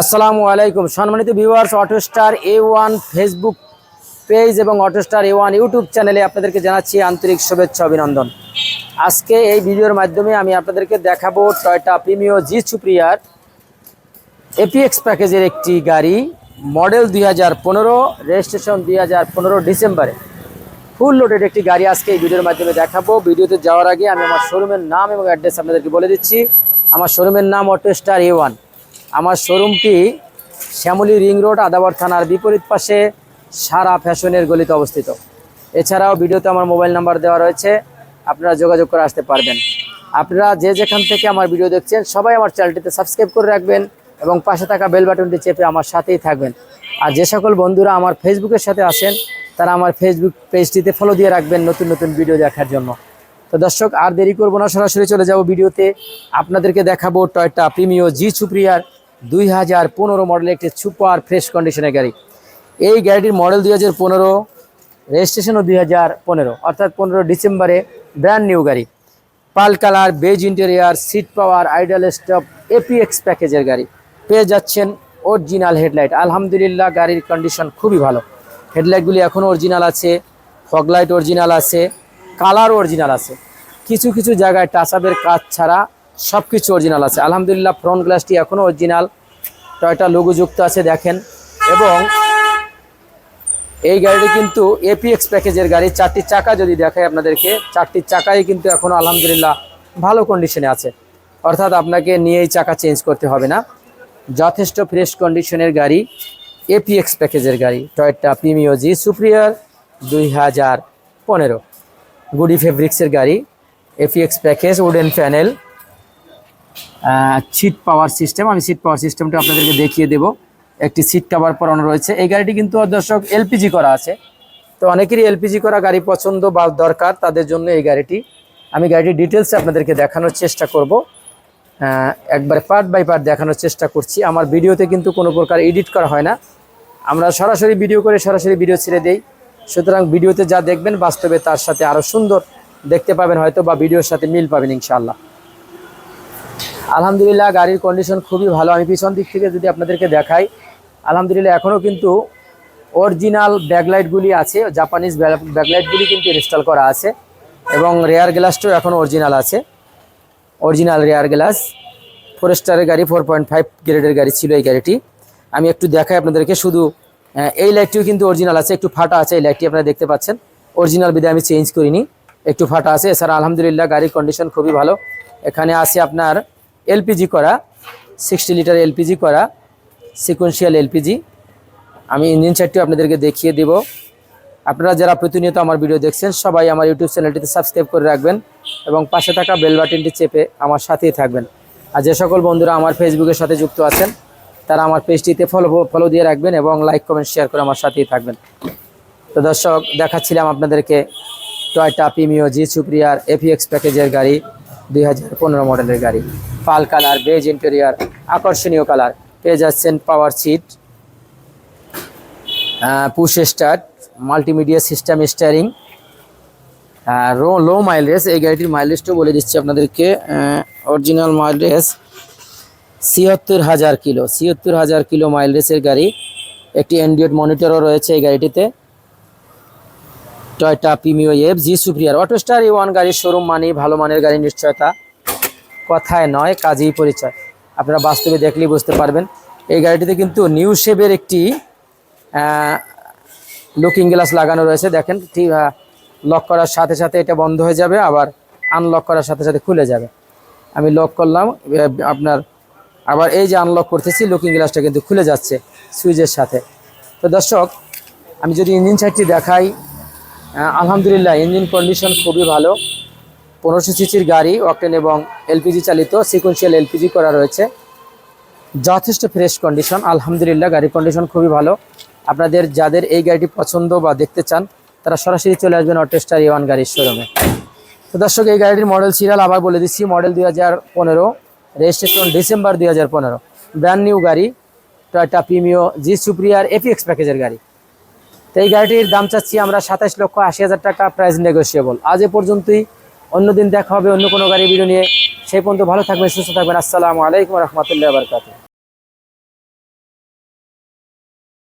আসসালামু আলাইকুম। সম্মানিত viewers Autostar A one Facebook page এবং অটোস্টার এ ওয়ান ইউটিউব চ্যানেলে আপনাদেরকে জানাচ্ছি আন্তরিক শুভেচ্ছা, অভিনন্দন। আজকে এই ভিডিওর মাধ্যমে আমি আপনাদেরকে দেখাবো Toyota Premio G superior APX প্যাকেজের একটি গাড়ি, মডেল দুই হাজার পনেরো রেজিস্ট্রেশন দুই হাজার পনেরো ডিসেম্বরে। ফুল লোডেড একটি গাড়ি আজকে এই ভিডিওর মাধ্যমে দেখাবো। ভিডিওতে যাওয়ার আগে আমি আমার শোরুমের নাম এবং অ্যাড্রেস আপনাদেরকে বলে দিচ্ছি। আমার শোরুমের নাম অটোস্টার এ ওয়ান আমার শোরুমটি শ্যামলী রিং রোড, আদাবর থানার বিপরীত পাশে সারা ফ্যাশনের গলিতে অবস্থিত। এছাড়াও ভিডিওতে আমার মোবাইল নাম্বার দেওয়া রয়েছে, আপনারা যোগাযোগ করে আসতে পারবেন। আপনারা যে যেখান থেকে আমার ভিডিও দেখছেন, সবাই আমার চ্যানেলটিতে সাবস্ক্রাইব করে রাখবেন এবং পাশে থাকা বেল বাটনটি চেপে আমার সাথেই থাকবেন। আর যে সকল বন্ধুরা আমার ফেসবুকের সাথে আসেন তারা আমার ফেসবুক পেজটিতে ফলো দিয়ে রাখবেন নতুন নতুন ভিডিও দেখার জন্য। তো দর্শক, আর দেরি করব না, সরাসরি চলে যাব ভিডিওতে। আপনাদেরকে দেখাবো টয়টা প্রিমিও জি সুপ্রিয়ার দুই হাজার পনেরো মডেলের একটি সুপার ফ্রেশ কন্ডিশনের গাড়ি। এই গাড়িটির মডেল দুই হাজার পনেরো রেজিস্ট্রেশনও দুই হাজার পনেরো, অর্থাৎ পনেরো ডিসেম্বরে ব্র্যান্ড নিউ গাড়ি। Pearl colour beige interior seat power idle stop APX প্যাকেজের গাড়ি। পেয়ে যাচ্ছেন অরিজিনাল হেডলাইট আলহামদুলিল্লাহ, গাড়ির কন্ডিশন খুবই ভালো। হেডলাইটগুলি এখনও অরিজিনাল আছে ফগলাইট অরিজিনাল আছে কালার অরিজিনাল আছে। কিছু কিছু জায়গায় টাচাপের কাজ ছাড়া সব কিছু অরিজিনাল আছে। আলহামদুলিল্লাহ ফ্রন্ট গ্লাসটি এখনও অরিজিনাল টয়টা লোগোযুক্ত আছে, দেখেন। এবং এই গাড়িটি কিন্তু এপিএক্স প্যাকেজের গাড়ি। চারটি চাকা যদি দেখায় আপনাদেরকে, চারটি চাকাই কিন্তু এখনও আলহামদুলিল্লাহ ভালো কন্ডিশনে আছে। অর্থাৎ আপনাকে নিয়েই চাকা চেঞ্জ করতে হবে না। যথেষ্ট ফ্রেশ কন্ডিশনের গাড়ি এপিএক্স প্যাকেজের গাড়ি। টয়টা প্রিমিও জি সুপ্রিয়ার দুই হাজার পনেরো। গুডি ফেব্রিক্সের গাড়ি APX package wooden panel seat power system আমি সিট পাওয়ার সিস্টেমটা আপনাদেরকে দেখিয়ে দেব। একটি সিট কাভার পরানো রয়েছে। এই গাড়িটি কিন্তু দর্শক এলপিজি করা আছে। তো অনেকেরই এলপিজি করা গাড়ি পছন্দ বা দরকার, তাদের জন্য এই গাড়িটি। আমি গাড়িটির ডিটেলসে আপনাদেরকে দেখানোর চেষ্টা করব। একবারে পার্ট বাই পার্ট দেখানোর চেষ্টা করছি। আমার ভিডিওতে কিন্তু কোনো প্রকার এডিট করা হয় না। আমরা সরাসরি ভিডিও করে সরাসরি ভিডিও ছেড়ে দেই। সুতরাং ভিডিওতে যা দেখবেন, বাস্তবে তার সাথে আরও সুন্দর দেখতে পাবেন হয়তো বা ভিডিওর সাথে মিল পাবেন ইনশাআল্লাহ। আলহামদুলিল্লাহ, গাড়ির কন্ডিশন খুবই ভালো। আমি পিছন দিক থেকে যদি আপনাদেরকে দেখাই, আলহামদুলিল্লাহ এখনও কিন্তু অরিজিনাল ব্যাকলাইটগুলি আছে জাপানিজ ব্যাকলাইটগুলি কিন্তু ইনস্টল করা আছে এবং রেয়ার গ্লাসটাও এখনও অরিজিনাল আছে। অরিজিনাল রেয়ার গ্লাস ফোর স্টারের গাড়ি ফোর পয়েন্ট ফাইভ গ্রেডের গাড়ি ছিল এই গাড়িটি। আমি একটু দেখাই আপনাদেরকে শুধু এই লাইটটিও কিন্তু অরিজিনাল আছে, একটু ফাটা আছে এই লাইটটি আপনারা দেখতে পাচ্ছেন। অরিজিনাল বিদে আমি চেঞ্জ করিনি, একটু ফাটা আছে। এছাড়া আলহামদুলিল্লাহ, গাড়ির কন্ডিশন খুবই ভালো। এখানে আছে আপনার এলপিজি করা, সিক্সটি লিটার এলপিজি করা সিকোয়েন্সিয়াল এলপিজি। আমি ইঞ্জিন সাইডটিও আপনাদেরকে দেখিয়ে দেব। আপনারা যারা প্রতিনিয়ত আমার ভিডিও দেখছেন, সবাই আমার ইউটিউব চ্যানেলটিতে সাবস্ক্রাইব করে রাখবেন এবং পাশে থাকা বেল বাটনটি চেপে আমার সাথেই থাকবেন। আর যে সকল বন্ধুরা আমার ফেসবুকের সাথে যুক্ত আছেন, তারা আমার পেজটিতে ফলো ফলো দিয়ে রাখবেন এবং লাইক কমেন্ট শেয়ার করে আমার সাথেই থাকবেন। তো দর্শক, দেখাচ্ছিলাম আপনাদেরকে Toyota Premio G superior APX প্যাকেজের গাড়ি, দুই হাজার পনেরো মডেলের গাড়ি। পাল কালার, বেজ ইন্টেরিয়ার, আকর্ষণীয় কালার। পেয়ে যাচ্ছেন power seat push start multimedia system steering low low mileage এই গাড়িটির মাইলেজটাও বলে দিচ্ছি আপনাদেরকে অরিজিনাল মাইলেজ ছিয়াত্তর হাজার কিলো, ছিয়াত্তর হাজার কিলো মাইলেজের গাড়ি। একটি অ্যান্ড্রয়েড মনিটরও রয়েছে এই গাড়িটিতে। Toyota Premio F G superior Autostar E one গাড়ির শোরুম মানেই ভালো মানের গাড়ির নিশ্চয়তা। কথায় নয়, কাজেই পরিচয়। আপনারা বাস্তবে দেখলেই বুঝতে পারবেন। এই গাড়িটিতে কিন্তু নিউ শেপের একটি লুকিং গ্লাস লাগানো রয়েছে। দেখেন, ঠিক লক করার সাথে সাথে এটা বন্ধ হয়ে যাবে, আবার আনলক করার সাথে সাথে খুলে যাবে। আমি লক করলাম আপনার, আবার এই যে আনলক করতেছি লুকিং গ্লাসটা কিন্তু খুলে যাচ্ছে সুইচের সাথে। তো দর্শক, আমি যদি ইঞ্জিন সাইডটি দেখাই আলহামদুলিল্লাহ ইঞ্জিন কন্ডিশন খুবই ভালো। পনেরোশো সিসির গাড়ি অকটেন এবং এলপিজি চালিত সিকোয়েন্সিয়াল এলপিজি করা রয়েছে। যথেষ্ট ফ্রেশ কন্ডিশন আলহামদুলিল্লাহ, গাড়ির কন্ডিশন খুবই ভালো। আপনাদের যাদের এই গাড়িটি পছন্দ বা দেখতে চান, তারা সরাসরি চলে আসবেন অটোস্টার ওয়ান গাড়ির শোরুমে তো দর্শক, এই গাড়িটির মডেল সিরিয়াল আবার বলে দিচ্ছি মডেল দুই হাজার পনেরো রেজিস্ট্রেশন ডিসেম্বর দুই হাজার পনেরো। ব্র্যান্ড নিউ গাড়ি Toyota Premio G superior APX প্যাকেজের গাড়ি। তো এই গাড়িটির দাম চাচ্ছি আমরা সাতাশ লক্ষ আশি হাজার টাকা প্রাইস নেগোসিয়েবল আজ এ পর্যন্তই। অন্যদিন দেখা হবে অন্য কোনো গাড়ি ভিডিও নিয়ে। সেই পর্যন্ত ভালো থাকবেন, সুস্থ থাকবেন। আসসালামু আলাইকুম রহমতুল্লাহ বারকাত